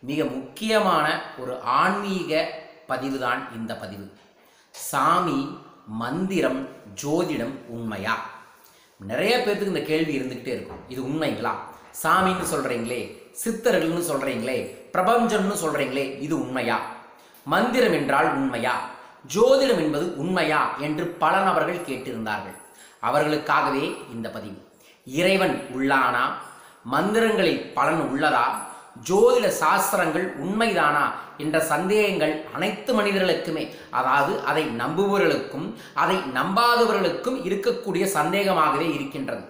மிக முக்கியமான ஒரு ஆன்மீக பதிவு தான் இந்த பதிவு. சாமி மந்திரம் ஜோதிடம் உண்மையா? நிறைய பேர்த்துக்கு இந்த கேள்வி இருந்துக்கிட்டே இருக்கும். இது உண்மைங்களா? சாமின்னு சொல்கிறீங்களே சித்தர்கள்னு சொல்கிறீங்களே பிரபஞ்சம்னு சொல்கிறீங்களே இது உண்மையா? மந்திரம் என்றால் உண்மையா? ஜோதிடம் என்பது உண்மையா என்று பல நபர்கள் கேட்டிருந்தார்கள். அவர்களுக்காகவே இந்த பதிவு. இறைவன் உள்ளானா? மந்திரங்களில் பலன் உள்ளதா? ஜோதிட சாஸ்திரங்கள் உண்மைதானா என்ற சந்தேகங்கள் அனைத்து மனிதர்களுக்குமே அதாவது அதை நம்புபவர்களுக்கும் அதை நம்பாதவர்களுக்கும் இருக்கக்கூடிய சந்தேகமாகவே இருக்கின்றது.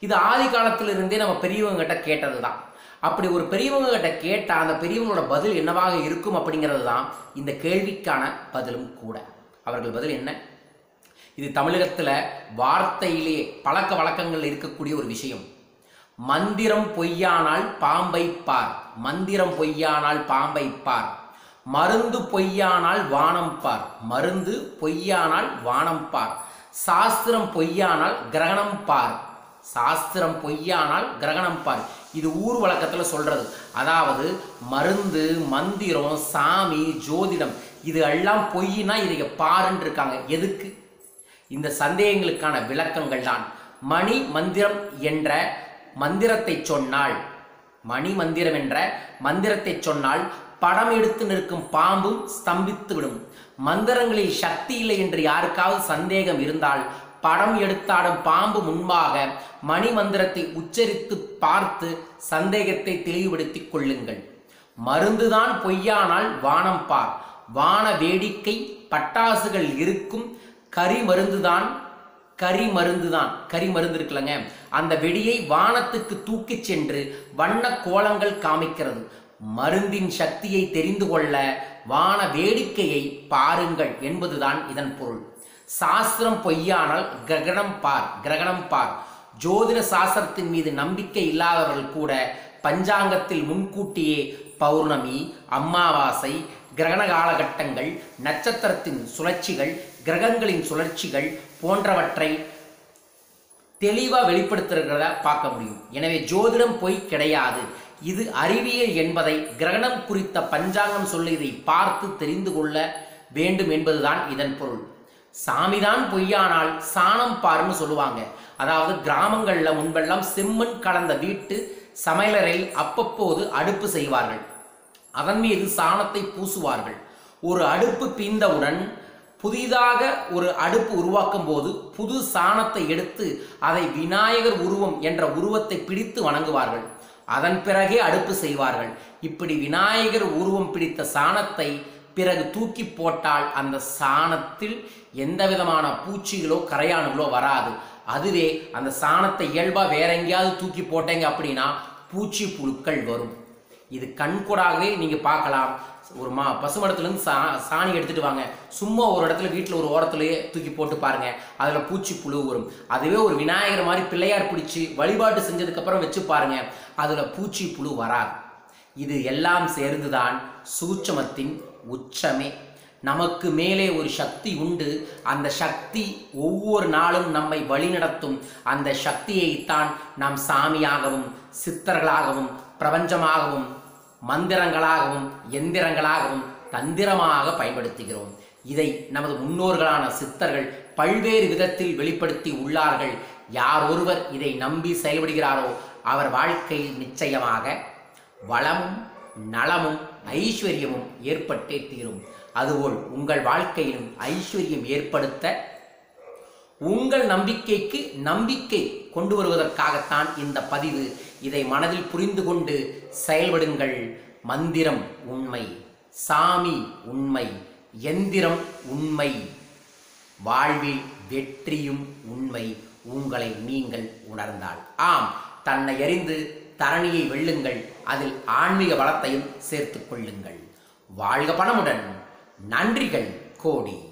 இது ஆதி காலத்திலிருந்தே நம்ம பெரியவங்க கிட்ட கேட்டது தான் அப்படி ஒரு பெரியவங்க கிட்ட கேட்டால் அந்த பெரியவங்களோட பதில் என்னவாக இருக்கும் அப்படிங்கிறது தான் இந்த கேள்விக்கான பதிலும் கூட. அவர்கள் பதில் என்ன? இது தமிழகத்தில் வார்த்தையிலே பழக்க வழக்கங்கள் இருக்கக்கூடிய ஒரு விஷயம். மந்திரம் பொய்யானால் பாம்பை பார். மந்திரம் பொய்யானால் பாம்பை பார் மருந்து பொய்யானால் வானம் பார் மருந்து பொய்யானால் வானம் பார் சாஸ்திரம் பொய்யானால் கிரகணம் பார் சாஸ்திரம் பொய்யானால் கிரகணம் பார் இது ஊர் வழக்கத்தில் சொல்கிறது அதாவது மருந்து மந்திரம் சாமி ஜோதிடம் இது எல்லாம் பொய்னா இதை பாருன்னு இருக்காங்க எதுக்கு? இந்த சந்தேகங்களுக்கான விளக்கங்கள் தான். மணி மந்திரம் என்ற மந்திரத்தை சொன்னால் மணி மந்திரம் என்ற மந்திரத்தை சொன்னால் படம் எடுத்து நிற்கும் பாம்பும் ஸ்தம்பித்து விடும். மந்திரங்களில் சக்தி இல்லை என்று யாருக்காவது சந்தேகம் இருந்தால் படம் எடுத்தாடும் பாம்பு முன்பாக மணி மந்திரத்தை உச்சரித்து பார்த்து சந்தேகத்தை தெளிவுபடுத்திக் கொள்ளுங்கள். மருந்துதான் பொய்யானால் வானம் பார். வான வேடிக்கை பட்டாசுகள் இருக்கும். கரி மருந்துதான் கரி மருந்துதான். கரி மருந்து இருக்குல்லங்க. அந்த வெடியை வானத்துக்கு தூக்கிச் சென்று வண்ண கோலங்கள் காமிக்கிறது. மருந்தின் சக்தியை தெரிந்து கொள்ள வான வேடிக்கையை பாருங்கள் என்பதுதான் இதன் பொருள். சாஸ்திரம் பொய்யானால் கிரகணம் பார் கிரகணம் பார். ஜோதிட சாஸ்திரத்தின் மீது நம்பிக்கை இல்லாதவர்கள் கூட பஞ்சாங்கத்தில் முன்கூட்டியே பௌர்ணமி அமாவாசை கிரகண காலகட்டங்கள் நட்சத்திரத்தின் சுழற்சிகள் கிரகங்களின் சுழற்சிகள் போன்றவற்றை தெளிவாக வெளிப்படுத்துகிறத பார்க்க முடியும். எனவே ஜோதிடம் பொய் கிடையாது. இது அறிவியல் என்பதை கிரகணம் குறித்த பஞ்சாங்கம் சொல்லி இதை பார்த்து தெரிந்து கொள்ள வேண்டும் என்பதுதான் இதன் பொருள். சாமிதான் பொய்யானால் சாணம் பாருன்னு சொல்லுவாங்க. அதாவது கிராமங்களில் முன்பெல்லாம் செம்மண் கலந்த வீட்டு சமையலறையில் அப்பப்போது அடுப்பு செய்வார்கள். அதன் மீது சாணத்தை பூசுவார்கள். ஒரு அடுப்பு பீந்தவுடன் புதிதாக ஒரு அடுப்பு உருவாக்கும் போது புது சாணத்தை எடுத்து அதை விநாயகர் உருவம் என்ற உருவத்தை பிடித்து வணங்குவார்கள். அதன் பிறகே அடுப்பு செய்வார்கள். இப்படி விநாயகர் உருவம் பிடித்த சாணத்தை பிறகு தூக்கி போட்டால் அந்த சாணத்தில் எந்த விதமான பூச்சிகளோ கரையானுகளோ வராது. அதுவே அந்த சாணத்தை இயல்பாக வேற எங்கேயாவது தூக்கி போட்டீங்க அப்படின்னா பூச்சி புழுக்கள் வரும். இது கண்கூடாகவே நீங்கள் பார்க்கலாம். ஒரு மா பசுமடத்துலேருந்து சா சாணி எடுத்துட்டு வாங்க. சும்மா ஒரு இடத்துல வீட்டில் ஒரு ஓரத்துலேயே தூக்கி போட்டு பாருங்க. அதில் பூச்சி புழு வரும் அதுவே ஒரு விநாயகர் மாதிரி பிள்ளையார் பிடிச்சி வழிபாட்டு செஞ்சதுக்கப்புறம் வச்சு பாருங்க. அதில் பூச்சி புழு வராது. இது எல்லாம் சேர்ந்துதான் சூட்சமத்தின் உச்சமே. நமக்கு மேலே ஒரு சக்தி உண்டு. அந்த சக்தி ஒவ்வொரு நாளும் நம்மை வழிநடத்தும். அந்த சக்தியைத்தான் நாம் சாமியாகவும் சித்தர்களாகவும் பிரபஞ்சமாகவும் மந்திரங்களாகவும் எந்திரங்களாகவும் தந்திரமாக பயன்படுத்துகிறோம். இதை நமது முன்னோர்களான சித்தர்கள் பல்வேறு விதத்தில் வெளிப்படுத்தி உள்ளார்கள். யார் ஒருவர் இதை நம்பி செயல்படுகிறாரோ அவர் வாழ்க்கையில் நிச்சயமாக வளமும் நலமும் ஐஸ்வர்யமும் ஏற்பட்டே தீரும். அதுபோல் உங்கள் வாழ்க்கையிலும் ஐஸ்வர்யம் ஏற்படுத்த உங்கள் நம்பிக்கைக்கு நம்பிக்கை கொண்டு வருவதற்காகத்தான் இந்த பதிவு. இதை மனதில் புரிந்து கொண்டு செயல்படுங்கள். மந்திரம் உண்மை. சாமி உண்மை. எந்திரம் உண்மை. வாழ்வில் வெற்றியும் உண்மை. உங்களை நீங்கள் உணர்ந்தால். ஆம் தன்னை அறிந்து தரணியை வெல்லுங்கள். அதில் ஆன்மீக வளத்தையும் சேர்த்துக் கொள்ளுங்கள். வாழ்க பணமுடன். நன்றிகள் கோடி.